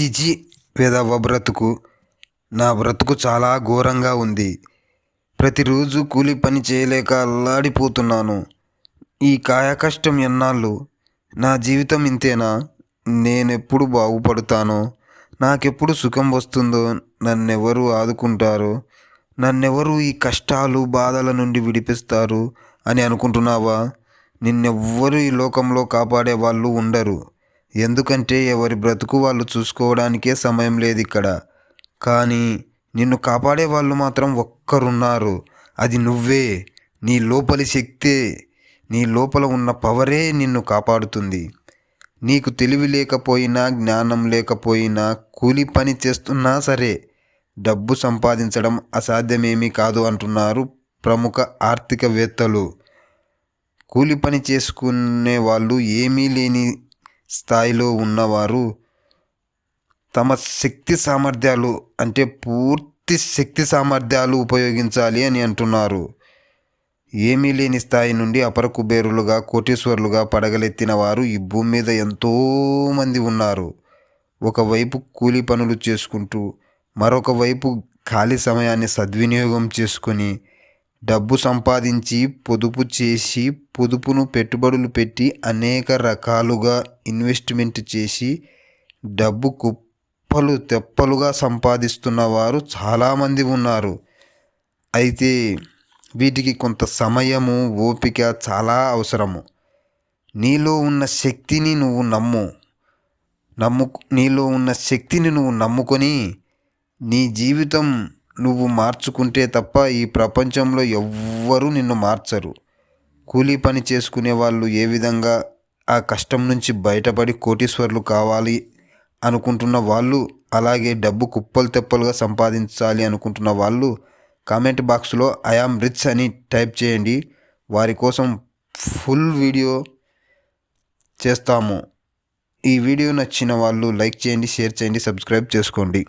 చిచి వెధవ బ్రతుకు. నా బ్రతుకు చాలా ఘోరంగా ఉంది. ప్రతిరోజు కూలి పని చేయలేక అల్లాడిపోతున్నాను. ఈ కాయకష్టం ఎన్నాళ్ళు? నా జీవితం ఇంతేనా? నేనెప్పుడు బాగుపడతానో? నాకెప్పుడు సుఖం వస్తుందో నన్నెవరు ఆదుకుంటారో? నన్నెవరు ఈ కష్టాలు బాధల నుండి విడిపిస్తారు అని అనుకుంటున్నావా? నిన్నెవ్వరు ఈ లోకంలో కాపాడే వాళ్ళు ఉండరు. ఎందుకంటే ఎవరి బ్రతుకు వాళ్ళు చూసుకోవడానికే సమయం లేదు ఇక్కడ. కానీ నిన్ను కాపాడే వాళ్ళు మాత్రం ఒక్కరున్నారు. అది నువ్వే. నీ లోపలి శక్తే నీ లోపల ఉన్న పవరే నిన్ను కాపాడుతుంది. నీకు తెలివి లేకపోయినా జ్ఞానం లేకపోయినా కూలి పని చేస్తున్నా సరే డబ్బు సంపాదించడం అసాధ్యమేమీ కాదు అంటున్నారు ప్రముఖ ఆర్థికవేత్తలు. కూలి పని చేసుకునే వాళ్ళు ఏమీ లేని స్థాయిలో ఉన్నవారు తమ శక్తి సామర్థ్యాలు అంటే పూర్తి శక్తి సామర్థ్యాలు ఉపయోగించాలి అని అంటున్నారు. ఏమీ లేని స్థాయి నుండి అపర కుబేరులుగా కోటీశ్వరులుగా పడగలెత్తిన వారు ఈ భూమి మీద ఎంతోమంది ఉన్నారు. ఒకవైపు కూలి పనులు చేసుకుంటూ మరొక వైపు ఖాళీ సమయాన్ని సద్వినియోగం చేసుకొని డబ్బు సంపాదించి పొదుపు చేసి పొదుపును పెట్టుబడులు పెట్టి అనేక రకాలుగా ఇన్వెస్ట్మెంట్ చేసి డబ్బు కుప్పలు తెప్పలుగా సంపాదిస్తున్న వారు చాలామంది ఉన్నారు. అయితే వీటికి కొంత సమయము ఓపిక చాలా అవసరము. నీలో ఉన్న శక్తిని నువ్వు నమ్ము. నమ్ము నీలో ఉన్న శక్తిని నువ్వు నమ్ముకొని నీ జీవితం నువ్వు మార్చుకుంటే తప్ప ఈ ప్రపంచంలో ఎవ్వరూ నిన్ను మార్చరు. కూలీ పని చేసుకునే వాళ్ళు ఏ విధంగా ఆ కష్టం నుంచి బయటపడి కోటీశ్వర్లు కావాలి అనుకుంటున్న వాళ్ళు అలాగే డబ్బు కుప్పలు తెప్పలుగా సంపాదించాలి అనుకుంటున్న వాళ్ళు కామెంట్ బాక్స్లో ఐఆమ్ రిచ్ అని టైప్ చేయండి. వారి కోసం ఫుల్ వీడియో చేస్తాము. ఈ వీడియో నచ్చిన వాళ్ళు లైక్ చేయండి షేర్ చేయండి సబ్స్క్రైబ్ చేసుకోండి.